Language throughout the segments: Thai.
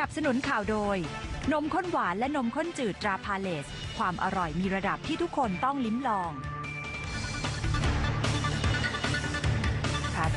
นับสนุนข่าวโดย นมข้นหวานและนมข้นจืดตราพาเลส ความอร่อยมีระดับที่ทุกคนต้องลิ้มลอง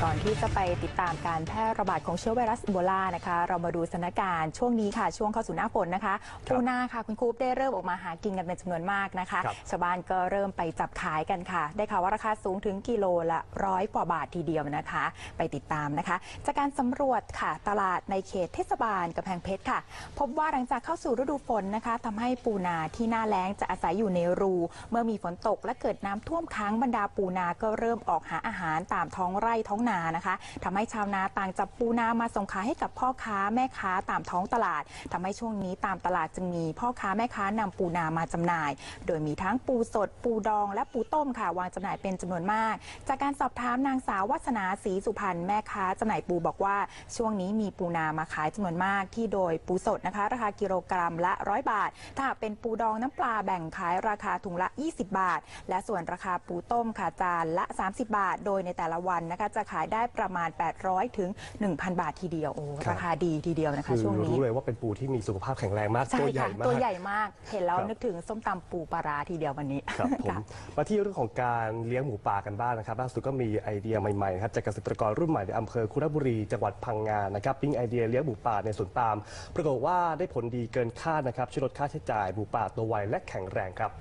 ก่อนที่จะไปติดตามการแพร่ระบาดของเชื้อไวรัสอีโบลานะคะ เรามาดูสถานการณ์ช่วงนี้ค่ะ ช่วงเข้าสู่หน้าฝนนะคะปูนาค่ะคุณครูได้เริ่มออกมาหากินกันเป็นจำนวนมากนะคะครับชาวบ้านก็เริ่มไปจับขายกันค่ะ ได้ข่าวว่าราคาสูงถึงกิโลละร้อยกว่าบาททีเดียวนะคะ ไปติดตามนะคะ จากการสำรวจค่ะตลาดในเขตเทศบาลกำแพงเพชรค่ะ พบว่าหลังจากเข้าสู่ฤดูฝนนะคะทำให้ปูนาที่หน้าแล้งจะอาศัยอยู่ในรู เมื่อมีฝนตกและเกิดน้ำท่วมค้างบรรดาปูนาก็เริ่มออกหาอาหารตามท้องไร่ท้องนานะคะทำให้ชาวนาต่างจับปูนามาส่งขายให้กับพ่อค้าแม่ค้าตามท้องตลาดทำให้ช่วงนี้ตามตลาดจึงมีพ่อค้าแม่ค้านำปูนามาจำหน่าย โดยมีทั้งปูสด ปูดอง และปูต้มค่ะวางจำหน่ายเป็นจำนวนมาก จากการสอบถามนางสาววัฒนาศรีสุพรรณแม่ค้าจำหน่ายปูบอกว่าช่วงนี้มีปูนามาขายจำนวนมากที่โดยปูสดนะคะ ราคากิโลกรัมละ 100 บาท ถ้าหากเป็นปูดองน้ำปลาแบ่งขายราคาถุงละ 20 บาท และส่วนราคาปูต้มค่ะจานละ 30 บาท โดยในแต่ละวันนะคะจะขายได้ประมาณ 800 ถึง 1,000 บาททีเดียวโอ้ครับ ราคาดีทีเดียวนะคะคือช่วงนี้ รู้เลยว่าเป็นปูที่มีสุขภาพแข็งแรงมากใช่ตัวใหญ่ค่ะมาก ตัวใหญ่มากเห็นแล้วครับ นึกถึงส้มตำปูปลาร้าทีเดียววันนี้ครับผมค่ะมาที่เรื่องของการเลี้ยงหมูป่ากันบ้างนะครับล่าสุดก็มีไอเดียใหม่ๆนะครับจากเกษตรกรรุ่นใหม่ในอำเภอคุระบุรีจังหวัดพังงานะครับปิ้งไอเดียเลี้ยงหมูป่าในสวนปาล์มปรากฏว่าได้ผลดีเกินคาดนะครับช่วยลดค่าใช้จ่ายหมูป่าตัวไวและแข็งแรงครับ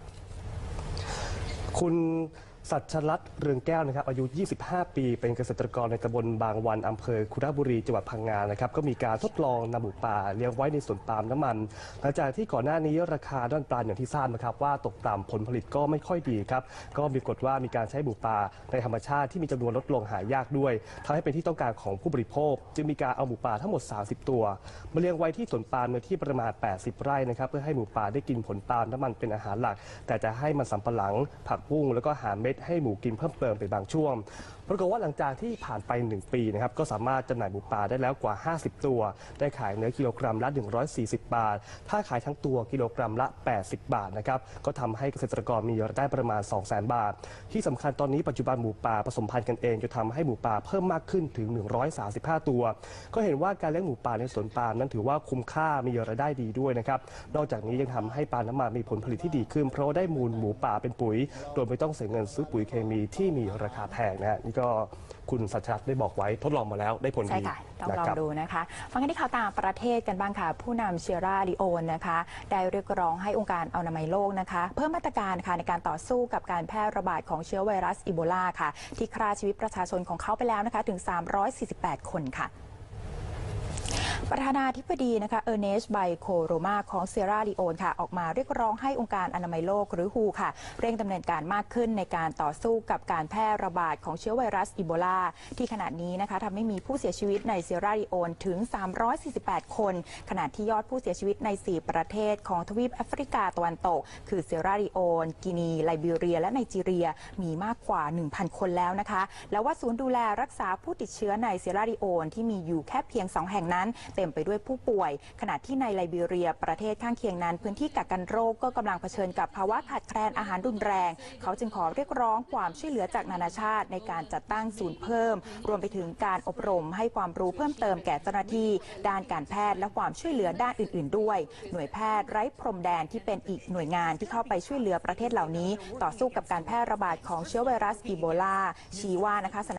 คุณ สัชรัตน์เรืองแก้วนะครับอายุ 25 ปี เป็นเกษตรกรในตำบลบางวันอำเภอคุระบุรีจังหวัดพังงานะครับก็มีการทดลองนำหมูป่าเลี้ยงไว้ในสวนปาล์มน้ำมัน หลังจากที่ก่อนหน้านี้ราคาด้านปลาอย่างที่ทราบนะครับว่าตกต่ำผลผลิตก็ไม่ค่อยดีครับก็มีกฎว่ามีการใช้หมูป่าในธรรมชาติที่มีจำนวนลดลงหายากด้วยทำให้เป็นที่ต้องการของผู้บริโภค จึงมีการเอาหมูป่าทั้งหมด 30 ตัวมาเลี้ยงไว้ที่สวนปาล์มเนื้อที่ประมาณ 80 ไร่นะครับเพื่อให้หมูป่าได้กินผลปาล์มน้ำมันเป็นอาหารหลัก แต่จะให้มันสำปะหลังผักบุ้งแล้วก็หาเม็ดให้หมูกินเพิ่มเติมเป็นบางช่วง ปรากฏว่าหลังจากที่ผ่านไป 1 ปีนะครับก็สามารถจำหน่ายหมูป่าได้แล้วกว่า 50 ตัว ได้ขายเนื้อกิโลกรัมละ 140 บาท ถ้าขายทั้งตัวกิโลกรัมละ 80 บาทนะครับก็ทำให้เกษตรกรมีรายได้ประมาณ 200,000 บาท ที่สำคัญตอนนี้ปัจจุบันหมูป่าผสมพันธุ์กันเองจะทำให้หมูป่าเพิ่มมากขึ้นถึง 135 ตัว ก็เห็นว่าการเลี้ยงหมูป่าในสวนปาล์มนั้นถือว่าคุ้มค่ามีรายได้ดีด้วยนะครับนอกจากนี้ยังทำให้ปาล์มน้ำมันมีผลผลิตที่ดีขึ้น เพราะได้มูลหมูป่าเป็นปุ๋ย โดยไม่ต้องเสียเงินซื้อปุ๋ยเคมีที่มีราคาแพงนะฮะนี่ก็คุณสัชรัตน์ได้บอกไว้ทดลองมาแล้วได้ผลใช่ดีค่ะ ต้องนะลองครับ ดูนะคะ ฟังกันที่ข่าวต่างประเทศกันบ้างค่ะ ผู้นำเชียร่าลิโอนนะคะ ได้เรียกร้องให้องค์การอนามัยโลกนะคะ เพิ่มมาตรการค่ะในการต่อสู้กับการแพร่ระบาดของเชื้อไวรัสอีโบลาค่ะ ที่ฆ่าชีวิตประชาชนของเขาไปแล้วนะคะ ถึง 348 คนค่ะ ประธานาธิบดีนะคะเออร์เนสไบโคโรมาของเซราลีโอนค่ะ ออกมาเรียกร้องให้องค์การอนามัยโลกหรือฮูค่ะ เร่งดำเนินการมากขึ้นในการต่อสู้กับการแพร่ระบาดของเชื้อไวรัสอีโบลา ที่ขณะนี้นะคะทำให้มีผู้เสียชีวิตในเซราลีโอนถึง 348 คน ขณะที่ยอดผู้เสียชีวิตใน 4 ประเทศของทวีปแอฟริกาตะวันตก คือเซราลีโอน กินี ไลบีเรีย และไนจีเรีย มีมากกว่า 1,000 คนแล้วนะคะ แล้วว่าศูนย์ดูแลรักษาผู้ติดเชื้อในเซราลีโอนที่มีอยู่แค่เพียง 2 แห่งนั้นเต็มไปด้วยผู้ป่วย ขณะที่ในไลบีเรียประเทศข้างเคียงนั้น พื้นที่กักกันโรคก็กำลังเผชิญกับภาวะขาดแคลนอาหารรุนแรง เขาจึงขอเรียกร้องความช่วยเหลือจากนานาชาติ ในการจัดตั้งศูนย์เพิ่ม รวมไปถึงการอบรมให้ความรู้เพิ่มเติมแก่เจ้าหน้าที่ ด้านการแพทย์และความช่วยเหลือด้านอื่น ๆ ด้วย หน่วยแพทย์ไร้พรมแดนที่เป็นอีกหน่วยงานที่เข้าไปช่วยเหลือประเทศเหล่านี้ ต่อสู้กับการแพร่ระบาดของเชื้อไวรัสอีโบลาชี้ว่านะคะ